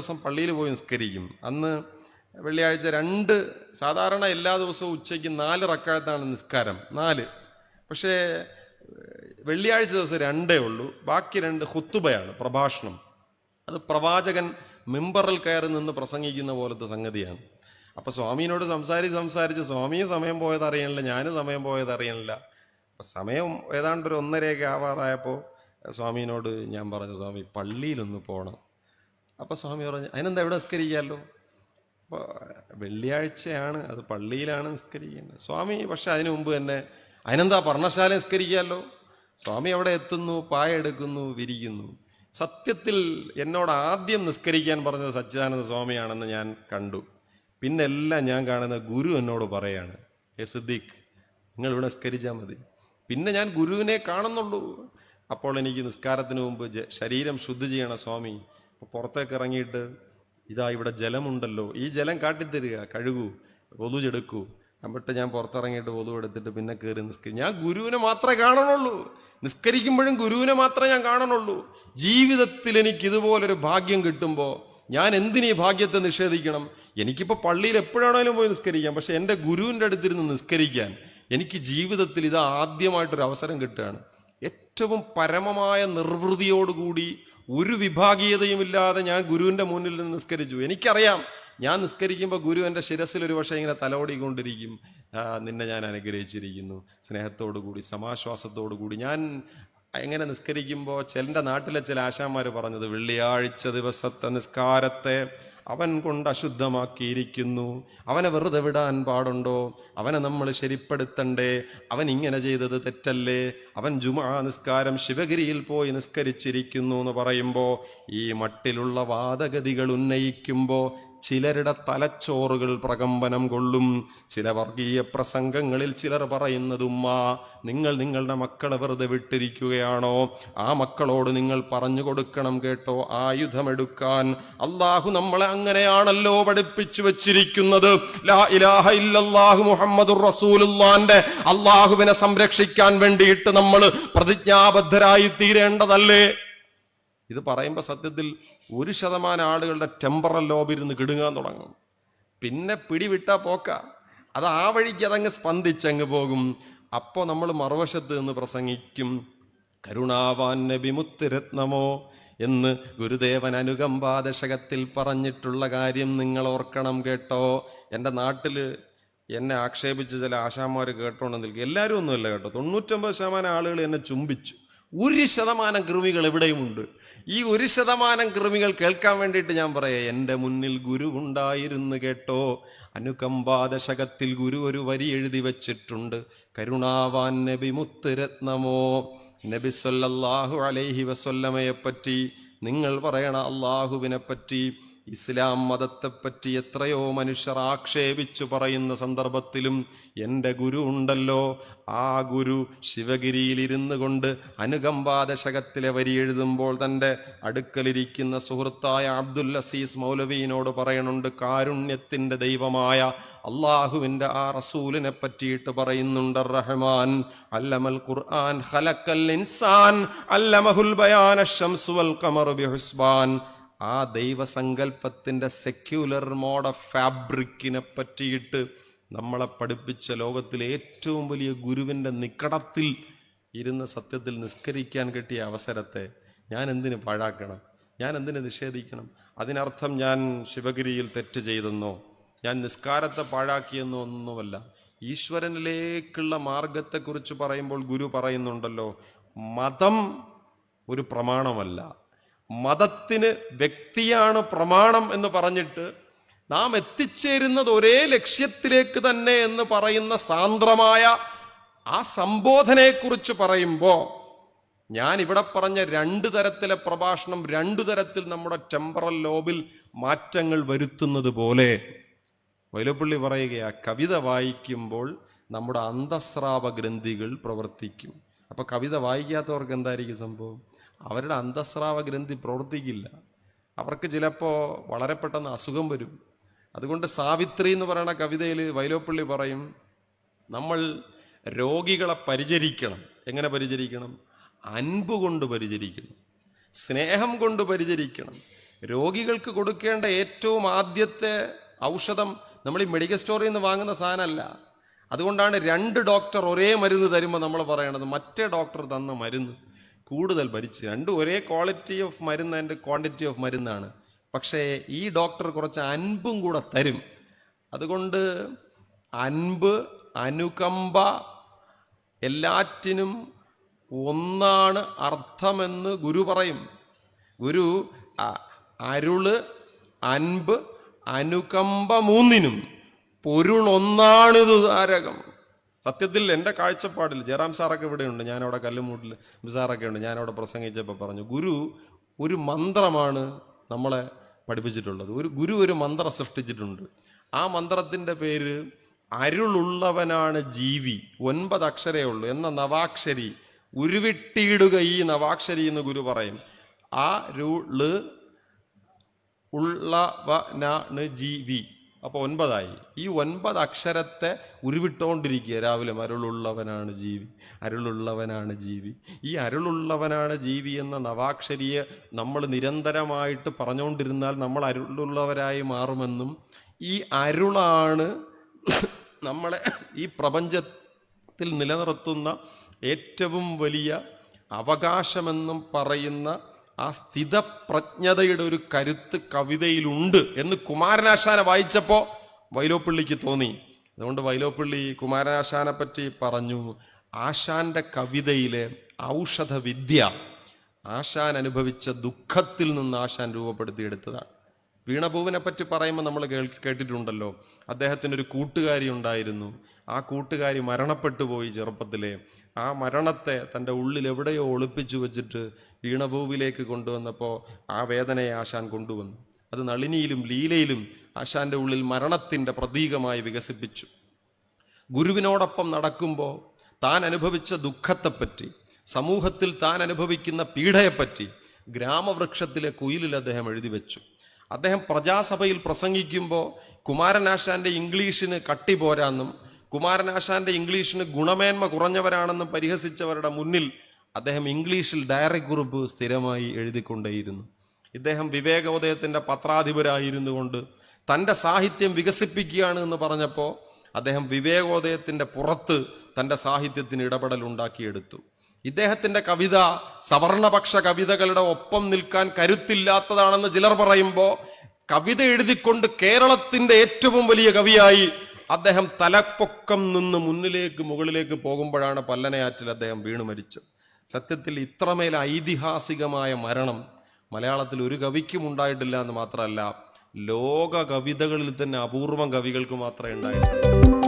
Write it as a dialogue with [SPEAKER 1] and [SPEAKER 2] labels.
[SPEAKER 1] ദിവസം പള്ളിയിൽ പോയി നിസ്കരിക്കും. അന്ന് വെള്ളിയാഴ്ച രണ്ട് സാധാരണ എല്ലാ ദിവസവും ഉച്ചയ്ക്ക് നാല് റക്കായത്താണ് നിസ്കാരം. നാല്. പക്ഷേ വെള്ളിയാഴ്ച ദിവസം രണ്ടേ ഉള്ളൂ. ബാക്കി രണ്ട് ഹുത്തുബയാണ് പ്രഭാഷണം. അത് പ്രവാചകൻ മെമ്പറിൽ കയറി നിന്ന് പ്രസംഗിക്കുന്ന പോലത്തെ സംഗതിയാണ്. അപ്പോൾ സ്വാമിയോട് സംസാരിച്ച് സംസാരിച്ച് സ്വാമിയും സമയം പോയത് അറിയണില്ല ഞാനും സമയം പോയത് അറിയണില്ല അപ്പം സമയം ഏതാണ്ട് ഒരു ഒന്നരയൊക്കെ ആവാറായപ്പോൾ സ്വാമിനോട് ഞാൻ പറഞ്ഞു സ്വാമി പള്ളിയിലൊന്ന് പോകണം അപ്പൊ സ്വാമി പറഞ്ഞു അതിനെന്താ എവിടെ നിസ്കരിക്കാമല്ലോ അപ്പോൾ വെള്ളിയാഴ്ചയാണ് അത് പള്ളിയിലാണ് നിസ്കരിക്കുന്നത് സ്വാമി പക്ഷെ അതിനു മുമ്പ് തന്നെ അതിനെന്താ പർണശാല നിസ്കരിക്കാമല്ലോ സ്വാമി അവിടെ എത്തുന്നു പായ എടുക്കുന്നു വിരിക്കുന്നു. സത്യത്തിൽ എന്നോട് ആദ്യം നിസ്കരിക്കാൻ പറഞ്ഞത് സച്ചിദാനന്ദ സ്വാമിയാണെന്ന് ഞാൻ കണ്ടു. പിന്നെ എല്ലാം ഞാൻ കാണുന്ന ഗുരു എന്നോട് പറയാണ് ഏ സിദ്ദീഖ് നിങ്ങൾ ഇവിടെ നിസ്കരിച്ചാൽ മതി. പിന്നെ ഞാൻ ഗുരുവിനെ കാണുന്നുള്ളൂ. അപ്പോൾ എനിക്ക് നിസ്കാരത്തിന് മുമ്പ് ശരീരം ശുദ്ധി ചെയ്യണം സ്വാമി അപ്പോൾ പുറത്തേക്ക് ഇറങ്ങിയിട്ട് ഇതാ ഇവിടെ ജലമുണ്ടല്ലോ ഈ ജലം കാട്ടിത്തരിക കഴുകൂ ഒതുചെടുക്കൂ എന്നിട്ട് ഞാൻ പുറത്തിറങ്ങിയിട്ട് ഒതു എടുത്തിട്ട് പിന്നെ കയറി നിസ്കരി ഞാൻ ഗുരുവിനെ മാത്രമേ കാണണുള്ളൂ. നിസ്കരിക്കുമ്പോഴും ഗുരുവിനെ മാത്രമേ ഞാൻ കാണണുള്ളൂ. ജീവിതത്തിൽ എനിക്ക് ഇതുപോലൊരു ഭാഗ്യം കിട്ടുമ്പോൾ ഞാൻ എന്തിനീ ഭാഗ്യത്തെ നിഷേധിക്കണം? എനിക്കിപ്പോൾ പള്ളിയിൽ എപ്പോഴാണേലും പോയി നിസ്കരിക്കാം പക്ഷെ എന്റെ ഗുരുവിന്റെ അടുത്തിരുന്ന് നിസ്കരിക്കാൻ എനിക്ക് ജീവിതത്തിൽ ഇത് ആദ്യമായിട്ടൊരു അവസരം കിട്ടുകയാണ്. ഏറ്റവും പരമമായ നിർവൃതിയോടുകൂടി ഒരു വിഭാഗീയതയുമില്ലാതെ ഞാൻ ഗുരുവിന്റെ മുന്നിൽ നിന്ന് നിസ്കരിച്ചു. എനിക്കറിയാം ഞാൻ നിസ്കരിക്കുമ്പോൾ ഗുരു എന്റെ ശിരസിൽ ഒരു പക്ഷേ ഇങ്ങനെ തലോടിക്കൊണ്ടിരിക്കും. നിന്നെ ഞാൻ അനുഗ്രഹിച്ചിരിക്കുന്നു. സ്നേഹത്തോടു കൂടി സമാശ്വാസത്തോടു കൂടി ഞാൻ എങ്ങനെ നിസ്കരിക്കുമ്പോൾ ചിലന്റെ നാട്ടിലെ ചില ആശാന്മാർ പറഞ്ഞത് വെള്ളിയാഴ്ച ദിവസത്തെ നിസ്കാരത്തെ അവൻ കൊണ്ട് അശുദ്ധമാക്കിയിരിക്കുന്നു. അവനെ വെറുതെ വിടാൻ പാടുണ്ടോ? അവനെ നമ്മൾ ശരിപ്പെടുത്തണ്ടേ? അവൻ ഇങ്ങനെ ചെയ്തത് തെറ്റല്ലേ? അവൻ ജുമാ നിസ്കാരം ശിവഗിരിയിൽ പോയി നിസ്കരിച്ചിരിക്കുന്നു എന്ന് പറയുമ്പോൾ ഈ മട്ടിലുള്ള വാദഗതികൾ ഉന്നയിക്കുമ്പോൾ ചിലരുടെ തലച്ചോറുകൾ പ്രകമ്പനം കൊള്ളും. ചില വർഗീയ പ്രസംഗങ്ങളിൽ ചിലർ പറയുന്നത് നിങ്ങൾ നിങ്ങളുടെ മക്കളെ വെറുതെ വിട്ടിരിക്കുകയാണോ? ആ മക്കളോട് നിങ്ങൾ പറഞ്ഞു കൊടുക്കണം കേട്ടോ ആയുധമെടുക്കാൻ. അള്ളാഹു നമ്മളെ അങ്ങനെയാണല്ലോ പഠിപ്പിച്ചു വെച്ചിരിക്കുന്നത്. ലാ ഇലാഹ റസൂലുള്ളാന്റെ അള്ളാഹുവിനെ സംരക്ഷിക്കാൻ വേണ്ടിയിട്ട് നമ്മൾ പ്രതിജ്ഞാബദ്ധരായി തീരേണ്ടതല്ലേ ഇത് പറയുമ്പോൾ സത്യത്തിൽ ഒരു ശതമാനം ആളുകളുടെ ടെമ്പറൽ ലോബിരുന്ന് കിടുങ്ങാൻ തുടങ്ങും. പിന്നെ പിടിവിട്ടാൽ പോക്ക. അത് ആ വഴിക്ക് അതങ്ങ് സ്പന്ദിച്ചങ്ങ് പോകും. അപ്പോൾ നമ്മൾ മറുവശത്ത് നിന്ന് പ്രസംഗിക്കും. കരുണാവാൻ നബി മുത്തുരത്നമോ എന്ന് ഗുരുദേവൻ അനുകമ്പാദശകത്തിൽ പറഞ്ഞിട്ടുള്ള കാര്യം നിങ്ങൾ ഓർക്കണം കേട്ടോ. എന്റെ നാട്ടിൽ എന്നെ ആക്ഷേപിച്ച് ചില ആശാന്മാർ കേട്ടോണ്ട് നിൽക്കും എല്ലാവരും ഒന്നുമല്ല കേട്ടോ. തൊണ്ണൂറ്റൊമ്പത് ശതമാനം ആളുകൾ എന്നെ ചുംബിച്ചു. ഒരു ശതമാനം കൃമികൾ എവിടെയുമുണ്ട്? ഈ ഒരു ശതമാനം കൃമികൾ കേൾക്കാൻ വേണ്ടിയിട്ട് ഞാൻ പറയാം എന്റെ മുന്നിൽ ഗുരു ഉണ്ടായിരുന്നു കേട്ടോ. അനുകമ്പാദശകത്തിൽ ഗുരു ഒരു വരി എഴുതി വച്ചിട്ടുണ്ട്. കരുണാവാൻ നബി മുത്തുരത്നമോ നബി സൊല്ലാഹു അലൈഹി വസല്ലമയെ പറ്റി നിങ്ങൾ പറയണ അള്ളാഹുവിനെ പറ്റി ഇസ്ലാം മതത്തെപ്പറ്റി എത്രയോ മനുഷ്യർ ആക്ഷേപിച്ചു പറയുന്ന സന്ദർഭത്തിലും എന്റെ ഗുരു ഉണ്ടല്ലോ. ആ ഗുരു ശിവഗിരിയിലിരുന്നു കൊണ്ട് അനുകമ്പാദശകത്തിലെ വരി എഴുതുമ്പോൾ തന്റെ അടുക്കലിരിക്കുന്ന സുഹൃത്തായ അബ്ദുൽ അസീസ് മൗലവീനോട് പറയണുണ്ട് കാരുണ്യത്തിന്റെ ദൈവമായ അള്ളാഹുവിന്റെ ആ റസൂലിനെ പറ്റിയിട്ട് പറയുന്നുണ്ട് റഹ്മാൻ അല്ലമൽ ഖുർആൻ ഖലക്കൽ ഇൻസാൻ. അല്ലമഹുൽ ബയാന ശംസു വൽ ഖമറു ബിഹുസ്ബാൻ ആ ദൈവസങ്കല്പത്തിന്റെ സെക്യുലർ മോഡ് ഓഫ് ഫാബ്രിക്കിനെ പറ്റിയിട്ട് നമ്മളെ പഠിപ്പിച്ച ലോകത്തിലെ ഏറ്റവും വലിയ ഗുരുവിന്റെ നിക്കടത്തിൽ ഇരുന്ന് സത്യത്തിൽ നിസ്കരിക്കാൻ കിട്ടിയ അവസരത്തെ ഞാൻ എന്തിനു പാഴാക്കണം? ഞാൻ എന്തിനു നിഷേധിക്കണം? അതിനർത്ഥം ഞാൻ ശിവഗിരിയിൽ തെറ്റ് ചെയ്തെന്നോ ഞാൻ നിസ്കാരത്തെ പാഴാക്കിയെന്നോ ഒന്നുമല്ല. ഈശ്വരനിലേക്കുള്ള മാർഗത്തെക്കുറിച്ച് പറയുമ്പോൾ ഗുരു പറയുന്നുണ്ടല്ലോ മതം ഒരു പ്രമാണമല്ല. മതത്തിന് വ്യക്തിയാണ് പ്രമാണം എന്ന് പറഞ്ഞിട്ട് നാം എത്തിച്ചേരുന്നത് ഒരേ ലക്ഷ്യത്തിലേക്ക് തന്നെ എന്ന് പറയുന്ന സാന്ദ്രമായ ആ സംബോധനയെക്കുറിച്ച് പറയുമ്പോൾ ഞാൻ ഇവിടെ പറഞ്ഞ രണ്ട് തരത്തിലെ പ്രഭാഷണം രണ്ടു തരത്തിൽ നമ്മുടെ ടെമ്പറൽ ലോബിൽ മാറ്റങ്ങൾ വരുത്തുന്നത് പോലെ വൈലപ്പള്ളി പറയുകയാ കവിത വായിക്കുമ്പോൾ നമ്മുടെ അന്തസ്രാവ ഗ്രന്ഥികൾ പ്രവർത്തിക്കും. അപ്പൊ കവിത വായിക്കാത്തവർക്ക് എന്തായിരിക്കും സംഭവം? അവരുടെ അന്തസ്രാവ ഗ്രന്ഥി പ്രവർത്തിക്കില്ല. അവർക്ക് ചിലപ്പോൾ വളരെ പെട്ടെന്ന് അസുഖം വരും. അതുകൊണ്ട് സാവിത്രി എന്ന് പറയുന്ന കവിതയിൽ വൈലോപ്പള്ളി പറയും നമ്മൾ രോഗികളെ പരിചരിക്കണം. എങ്ങനെ പരിചരിക്കണം? അൻപ് കൊണ്ട് പരിചരിക്കണം. സ്നേഹം കൊണ്ട് പരിചരിക്കണം. രോഗികൾക്ക് കൊടുക്കേണ്ട ഏറ്റവും ആദ്യത്തെ ഔഷധം നമ്മൾ ഈ മെഡിക്കൽ സ്റ്റോറിൽ നിന്ന് വാങ്ങുന്ന സാധനമല്ല. അതുകൊണ്ടാണ് രണ്ട് ഡോക്ടർ ഒരേ മരുന്ന് തരുമ്പോൾ നമ്മൾ പറയണത് മറ്റേ ഡോക്ടർ തന്ന മരുന്ന്. കൂടുതൽ ഭരിച്ച് രണ്ടും ഒരേ ക്വാളിറ്റി ഓഫ് മരുന്ന് ആൻഡ് ക്വാണ്ടിറ്റി ഓഫ് മരുന്നാണ്. പക്ഷേ ഈ ഡോക്ടർ കുറച്ച് അൻപും കൂടെ തരും. അതുകൊണ്ട് അൻപ് അനുകമ്പ എല്ലാറ്റിനും ഒന്നാണ് അർത്ഥമെന്ന് ഗുരു പറയും. ഗുരു അരുൾ അൻപ് അനുകമ്പ മൂന്നിനും പൊരുളൊന്നാണിത് താരകം സത്യത്തിൽ എന്റെ കാഴ്ചപ്പാടിൽ ജയറാം സാറൊക്കെ ഇവിടെയുണ്ട് ഞാനവിടെ കല്ലുമൂട്ടിൽ ബിസാറൊക്കെ ഉണ്ട് ഞാനവിടെ പ്രസംഗിച്ചപ്പോൾ പറഞ്ഞു ഗുരു ഒരു മന്ത്രമാണ് നമ്മളെ പഠിപ്പിച്ചിട്ടുള്ളത്. ഒരു ഗുരു ഒരു മന്ത്രം സൃഷ്ടിച്ചിട്ടുണ്ട്. ആ മന്ത്രത്തിന്റെ പേര് അരുളുള്ളവനാണ് ജീവി ഒൻപത് അക്ഷരേ ഉള്ളൂ. എന്ന നവാക്ഷരി ഉരുവിട്ടിയിടുക ഈ നവാക്ഷരി എന്ന് ഗുരു പറയും. ആ രുൾ ഉള്ളവനാണ് ജീവി. അപ്പോൾ ഒൻപതായി. ഈ ഒൻപത് അക്ഷരത്തെ ഉരുവിട്ടുകൊണ്ടിരിക്കുക രാവിലെ അരുളുള്ളവനാണ് ജീവി അരുളുള്ളവനാണ് ജീവി. ഈ അരുളുള്ളവനാണ് ജീവി എന്ന നവാക്ഷരിയെ നമ്മൾ നിരന്തരമായിട്ട് പറഞ്ഞുകൊണ്ടിരുന്നാൽ നമ്മൾ അരുളുള്ളവരായി മാറുമെന്നും ഈ അരുളാണ് നമ്മളെ ഈ പ്രപഞ്ചത്തിൽ നിലനിർത്തുന്ന ഏറ്റവും വലിയ അവകാശമെന്നും പറയുന്ന ആ സ്ഥിതപ്രജ്ഞതയുടെ ഒരു കരുത്ത് കവിതയിലുണ്ട് എന്ന് കുമാരനാശാനെ വായിച്ചപ്പോൾ വൈലോപ്പിള്ളിക്ക് തോന്നി. അതുകൊണ്ട് വൈലോപ്പിള്ളി കുമാരനാശാനെ പറ്റി പറഞ്ഞു ആശാന്റെ കവിതയിലെ ഔഷധവിദ്യ ആശാൻ അനുഭവിച്ച ദുഃഖത്തിൽ നിന്ന് ആശാൻ രൂപപ്പെടുത്തിയെടുത്തതാണ്. വീണഭൂവിനെ പറ്റി പറയുമ്പോൾ നമ്മൾ കേട്ടിട്ടുണ്ടല്ലോ. അദ്ദേഹത്തിന് ഒരു കൂട്ടുകാരി ഉണ്ടായിരുന്നു ആ കൂട്ടുകാരി മരണപ്പെട്ടു പോയി ചെറുപ്പത്തിലെ. ആ മരണത്തെ തന്റെ ഉള്ളിൽ എവിടെയോ ഒളിപ്പിച്ചു വെച്ചിട്ട് വീണഭൂവിലേക്ക് കൊണ്ടുവന്നപ്പോൾ ആ വേദനയെ ആശാൻ കൊണ്ടുവന്നു. അത് നളിനിയിലും ലീലയിലും ആശാന്റെ ഉള്ളിൽ മരണത്തിന്റെ പ്രതീകമായി വികസിപ്പിച്ചു. ഗുരുവിനോടൊപ്പം നടക്കുമ്പോൾ താൻ അനുഭവിച്ച ദുഃഖത്തെപ്പറ്റി സമൂഹത്തിൽ താൻ അനുഭവിക്കുന്ന പീഡയെപ്പറ്റി ഗ്രാമവൃക്ഷത്തിലെ കുയിലിൽ അദ്ദേഹം എഴുതി വെച്ചു. അദ്ദേഹം പ്രജാസഭയിൽ പ്രസംഗിക്കുമ്പോൾ കുമാരനാശാന്റെ ഇംഗ്ലീഷിന് കട്ടി പോരാന്നും കുമാരനാശാന്റെ ഇംഗ്ലീഷിന് ഗുണമേന്മ കുറഞ്ഞവരാണെന്ന് പരിഹസിച്ചവരുടെ മുന്നിൽ അദ്ദേഹം ഇംഗ്ലീഷിൽ ഡയറി കുറിപ്പ് സ്ഥിരമായി എഴുതിക്കൊണ്ടേയിരുന്നു. ഇദ്ദേഹം വിവേകോദയത്തിന്റെ പത്രാധിപരായിരുന്നു കൊണ്ട് തന്റെ സാഹിത്യം വികസിപ്പിക്കുകയാണ് എന്ന് പറഞ്ഞപ്പോൾ അദ്ദേഹം വിവേകോദയത്തിന്റെ പുറത്ത് തന്റെ സാഹിത്യത്തിന് ഇടപെടൽ ഉണ്ടാക്കിയെടുത്തു. ഇദ്ദേഹത്തിന്റെ കവിത സവർണപക്ഷ കവിതകളുടെ ഒപ്പം നിൽക്കാൻ കരുത്തില്ലാത്തതാണെന്ന് ചിലർ പറയുമ്പോൾ കവിത എഴുതിക്കൊണ്ട് കേരളത്തിന്റെ ഏറ്റവും വലിയ കവിയായി അദ്ദേഹം തലപ്പൊക്കം നിന്ന് മുന്നിലേക്ക് മുകളിലേക്ക് പോകുമ്പോഴാണ് പല്ലനയാറ്റിൽ അദ്ദേഹം വീണു മരിച്ചത്. സത്യത്തിൽ ഇത്രമേൽ ഐതിഹാസികമായ മരണം മലയാളത്തിൽ ഒരു കവിക്കും ഉണ്ടായിട്ടില്ല എന്ന് മാത്രമല്ല ലോക കവിതകളിൽ തന്നെ അപൂർവം കവികൾക്ക് മാത്രമേ ഉണ്ടായിട്ടുള്ളൂ.